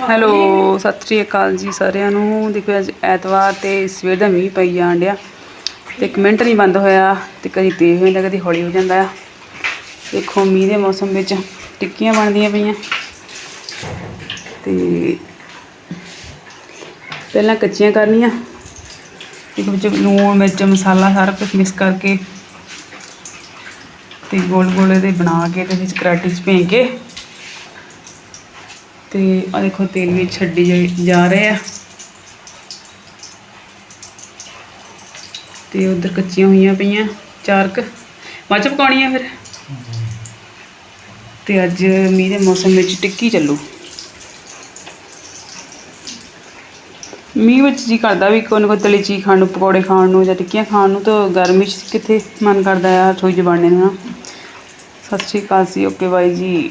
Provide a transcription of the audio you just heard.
Hello, ਸਤਿ ਸ਼੍ਰੀ ਅਕਾਲ ਜੀ ਸਾਰਿਆਂ ਨੂੰ। ਦੇਖੋ ਅੱਜ ਐਤਵਾਰ ਤੇ ਸਵੇਰ ਦਾ ਮੀਂਹ ਪਈ ਜਾਣ ਡਿਆ ਤੇ ਇੱਕ ਮਿੰਟ ਨਹੀਂ ਬੰਦ ਹੋਇਆ ਤੇ ਕਦੀ ਤੇਜ਼ ਹੋ ਜਾਂਦਾ, ਕਦੀ ਹੌਲੀ ਹੋ ਜਾਂਦਾ। ਆ ਦੇਖੋ ਮੀਂਹ ਦੇ ਮੌਸਮ ਵਿੱਚ ਟਿੱਕੀਆਂ ਬਣਦੀਆਂ ਪਈਆਂ। ਤੇ ਪਹਿਲਾਂ ਕੱਚੀਆਂ ਕਰਨੀਆਂ। ਇੱਕ ਵਿੱਚ ਲੂਣ, ਮਿਰਚ, ਮਸਾਲਾ ਸਾਰਾ ਕੁਝ ਮਿਕਸ ਕਰਕੇ ਤੇ ਗੋਲ ਗੋਲੇ ਦੇ ਬਣਾ ਕੇ ਤੇ ਵਿੱਚ ਕਰਾਟੀ ਚ ਭੇਂ ਕੇ ਤੇ ਆ ਦੇਖੋ ਤੇਲ ਵੀ ਛੱਡੀ ਜਾ- ਜਾ ਰਹੇ ਆ। ਤੇ ਉਧਰ ਕੱਚੀਆਂ ਹੋਈਆਂ ਪਈਆਂ, ਚਾਰ ਕੁ। ਮੱਝ ਪਕਾਉਣੀ ਆ ਫਿਰ। ਤੇ ਅੱਜ ਮੀਂਹ ਦੇ ਮੌਸਮ ਵਿੱਚ ਟਿੱਕੀ ਚੱਲੂ। ਮੀਂਹ ਵਿੱਚ ਜੀ ਕਰਦਾ ਵੀ ਕੋਈ ਨਾ ਕੋਈ ਤਲੀ ਚੀਜ਼ ਖਾਣ ਨੂੰ, ਪਕੌੜੇ ਖਾਣ ਨੂੰ ਜਾਂ ਟਿੱਕੀਆਂ ਖਾਣ ਨੂੰ ਤਾਂ ਗਰਮੀ 'ਚ ਕਿੱਥੇ ਮਨ ਕਰਦਾ ਆ, ਰਸੋਈ 'ਚ ਬਣਨੇ ਨੂੰ ਸਤਿ ਸ਼੍ਰੀ ਅਕਾਲ ਜੀ, ਓਕੇ ਬਾਈ ਜੀ।